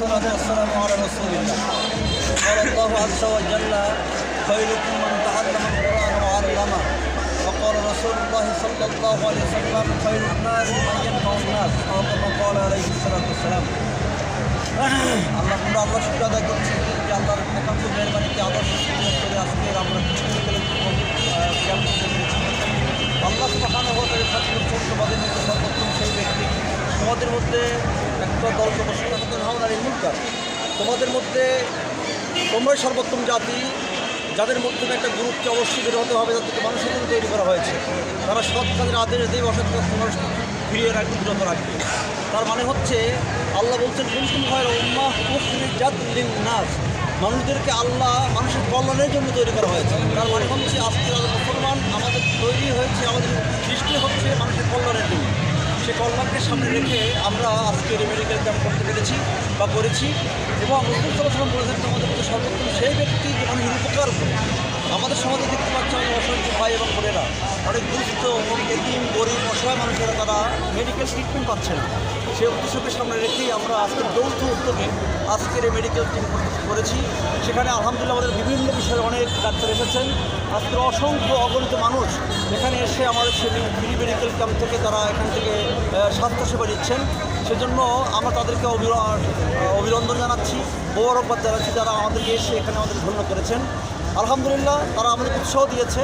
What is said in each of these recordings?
والصلاة والسلام على رسول الله قال الله عز وجل خيركم من تعلم القرآن وعلمه وقال رسول الله صلى الله عليه وسلم خير الناس من ينفع الناس أو كما قال عليه الصلاة والسلام আল্লাহ আমরা আল্লাহ শুক্র আদায় করছি যে আল্লাহর একান্ত মেহরবানিকে আদর্শ সুযোগ করে আজকে আমরা কিছু ক্যাম্প করেছি আল্লাহ সুবাহানো হতে থাকলে চৌদ্দবাদের মধ্যে সর্বোত্তম সেই ব্যক্তি তোমাদের মধ্যে একটা দল তোমাদের মধ্যে তোমরাই সর্বোত্তম জাতি, যাদের মধ্যে একটা গ্রুপকে অবশ্যই বের হতে হবে যাদেরকে মানুষের জন্য তৈরি করা হয়েছে। তারা সৎ কাজের আদেশ দিয়ে অসৎ মানুষ ফিরিয়ে রাখবে বিরত রাখবে। তার মানে হচ্ছে, আল্লাহ বলছেন কুমকুম হয় উম্মাহ জাত নাস মানুষদেরকে আল্লাহ মানুষের কল্যাণের জন্য তৈরি করা হয়েছে। তার মানে হচ্ছে আজকে মুসলমান আমাদের তৈরি হয়েছে, আমাদের সৃষ্টি হচ্ছে মানুষের কল্যাণের জন্য। সে কলমাকে সামনে রেখে আমরা আজকে মেডিকেল ক্যাম্প করতে পেরেছি বা করেছি এবং মুসলিম চলাচল বলেছেন আমাদের মধ্যে সর্বোত্তম সেই ব্যক্তি যেমন নিরুপকার আমাদের সমাজে দেখতে পাচ্ছি অসংখ্য ভাই এবং বোনেরা। অনেক দুস্থ এদিন গরিব অসহায় মানুষেরা তারা মেডিকেল ট্রিটমেন্ট পাচ্ছে না। সেই উদ্দেশ্যকে সামনে রেখেই আমরা আজকের যৌথ উদ্যোগে আজকের এই মেডিকেল টিম করেছি। সেখানে আলহামদুলিল্লাহ আমাদের বিভিন্ন বিষয়ে অনেক ডাক্তার এসেছেন। আজকের অসংখ্য অগণিত মানুষ এখানে এসে আমাদের সে ফ্রি মেডিকেল ক্যাম্প থেকে তারা এখান থেকে স্বাস্থ্যসেবা দিচ্ছেন সেজন্য আমরা তাদেরকে অভিনন্দন জানাচ্ছি গৌরববাদ জানাচ্ছি যারা আমাদেরকে এসে এখানে আমাদের ধন্য করেছেন। আলহামদুলিল্লাহ তারা আমাদের উৎসাহ দিয়েছে।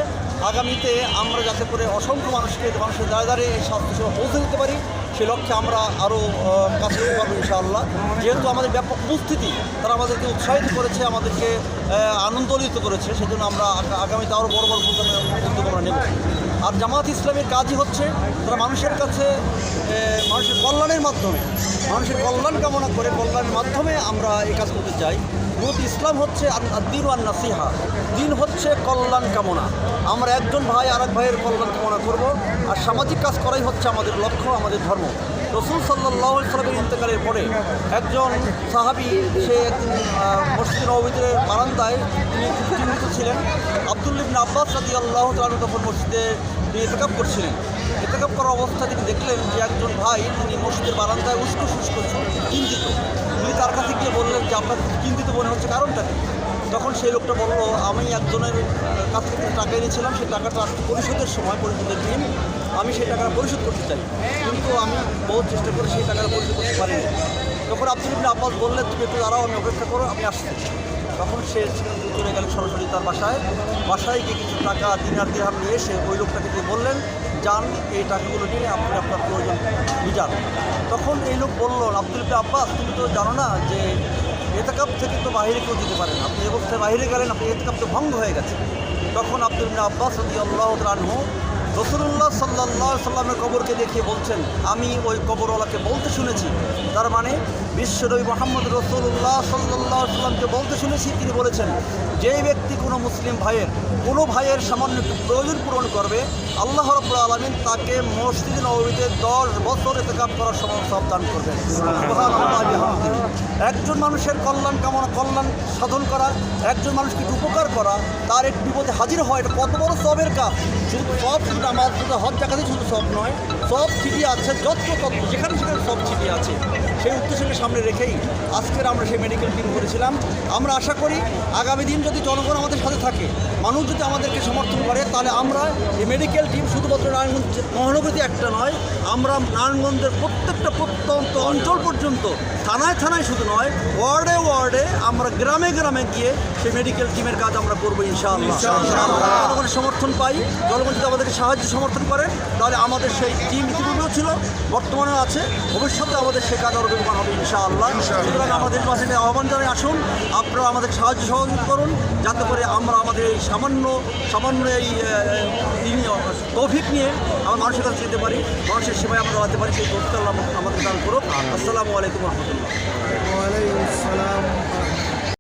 আগামীতে আমরা যাতে করে অসংখ্য মানুষকে, মানুষের দ্বারে এই স্বাস্থ্যসেবা পৌঁছে দিতে পারি। সে লক্ষ্যে আমরা আরও কাজ করতে পারব ইনশাআল্লাহ। যেহেতু আমাদের ব্যাপক উপস্থিতি তারা আমাদেরকে উৎসাহিত করেছে আমাদেরকে আহ, আনন্দলিত করেছে সেজন্য আমরা আগামীতে আরও বড় বড় উদ্যোগ আমরা নেব। আর জামাত ইসলামের কাজই হচ্ছে তারা মানুষের কাছে মানুষের কল্যাণের মাধ্যমে মানুষের কল্যাণ কামনা করে কল্যাণের মাধ্যমে আমরা এই কাজ করতে চাই। মূলত ইসলাম হচ্ছে দিন আন নাসিহা। দিন হচ্ছে কল্যাণ কামনা। আমরা একজন ভাই আর এক ভাইয়ের কল্যাণ কামনা করব, আর সামাজিক কাজ করাই হচ্ছে আমাদের লক্ষ্য, আমাদের ধর্ম। রসুল সাল্লাহ সাল্লামের ইন্তেকালের পরে একজন সাহাবি, সে একদিন মসজিদ নবীদের বারান্দায় তিনি চিহ্নিত ছিলেন। আবদুল্লিবিন আব্বাস রাদি আল্লাহ তখন মসজিদে তিনি এতেকাপ করছিলেন। এতেকাপ করার অবস্থা তিনি দেখলেন যে একজন ভাই, তিনি মসজিদের বারান্দায় উস্কো শুষ্ক চিন্তিত তিনি তার কাছে গিয়ে বললেন যে, আপনার চিন্তিত মনে হচ্ছে কারণটা তখন সেই লোকটা বলল, আমি একজনের কাছ থেকে টাকা এনেছিলাম, সেই টাকাটা পরিশোধের সময় পরিশোধের দিন। আমি সেই টাকাটা পরিশোধ করতে চাই। কিন্তু আমি বহু চেষ্টা করে সেই টাকাটা পরিশোধ করতে পারিনি। তখন আপনি আব্বাস বললেন, তুমি একটু দাঁড়াও, আমি অপেক্ষা করো, আমি আসছি। তখন সে চলে গেলেন সরাসরি তার বাসায়। বাসায় গিয়ে কিছু টাকা, দিনার দিরহাম নিয়ে এসে ওই লোকটাকে দিয়ে বললেন যান এই টাকাগুলো নিয়ে আপনি আপনার প্রয়োজন মিটান তখন এই লোক বলল, আব্দুল আব্বাস, তুমি তো জানো না যে এতেকাপ থেকে তো বাহিরে কেউ যেতে পারেন আপনি এ অবস্থায় বাইরে গেলেন আপনি এতেকাপ তো ভঙ্গ হয়ে গেছে। তখন আব্দুল আব্বাস আল্লাহ রানহু রসুল্লাহ সাল্লাহ সাল্লামের কবরকে দেখিয়ে বলছেন, আমি ওই কবরওয়ালাকে বলতে শুনেছি। তার মানে বিশ্বনবী মোহাম্মদ রসুল্লাহ সাল্লাহ সাল্লামকে বলতে শুনেছি, তিনি বলেছেন যেই ব্যক্তি কোনো মুসলিম ভাইয়ের, কোনো ভাইয়ের সামান্য একটু প্রয়োজন পূরণ করবে, আল্লাহ রব্বুল আলমিন তাকে মসজিদ নবীতে দশ বছর এতেকাপ করার সময় সাবধান করবেন। একজন মানুষের কল্যাণ কামনা, কল্যাণ সাধন করা, একজন মানুষকে একটু উপকার করা, তার এক বিপদে হাজির হয় এটা কত বড় সবের কাজ। শুধু সব আমার শুধু জায়গাতে শুধু সব নয় সব চিঠি আছে যত তত যেখানে সেখানে সব চিঠি আছে। সেই উদ্দেশ্যকে সামনে রেখেই আজকের আমরা সেই মেডিকেল টিম করেছিলাম। আমরা আশা করি আগামী দিন যদি জনগণ আমাদের সাথে থাকে মানুষ যদি আমাদেরকে সমর্থন করে তাহলে আমরা এই মেডিকেল টিম শুধুমাত্র নারায়ণগঞ্জ মহানগরীতে একটা নয় আমরা নারায়ণগঞ্জের প্রত্যেকটা প্রত্যন্ত অঞ্চল পর্যন্ত থানায় থানায় শুধু নয় ওয়ার্ডে ওয়ার্ডে আমরা গ্রামে গ্রামে গিয়ে সেই মেডিকেল টিমের কাজ আমরা করব ইনশাআল্লাহ। জনগণের সমর্থন পাই। জনগণ যদি আমাদেরকে সাহায্য সমর্থন করে তাহলে আমাদের সেই টিম ইতিপূর্বেও ছিল বর্তমানেও আছে ভবিষ্যতে আমাদের সে কাজ আরও বিমান হবে ইনশাআল্লাহ। সুতরাং আমাদের মাঝে আহ্বান জানাই আসুন আপনারা আমাদের সাহায্য সহযোগিতা করুন যাতে করে আমরা আমাদের এই সামান্য সামান্য এই তৌফিক নিয়ে আমরা মানুষের কাছে যেতে পারি মানুষের সেবায় আমরা দাঁড়াতে পারি সেই তৌফিক আল্লাহ আমাদের দান করুক। আসসালামু আলাইকুম রহমতুল্লাহ। ওয়ালাইকুম আসসালাম।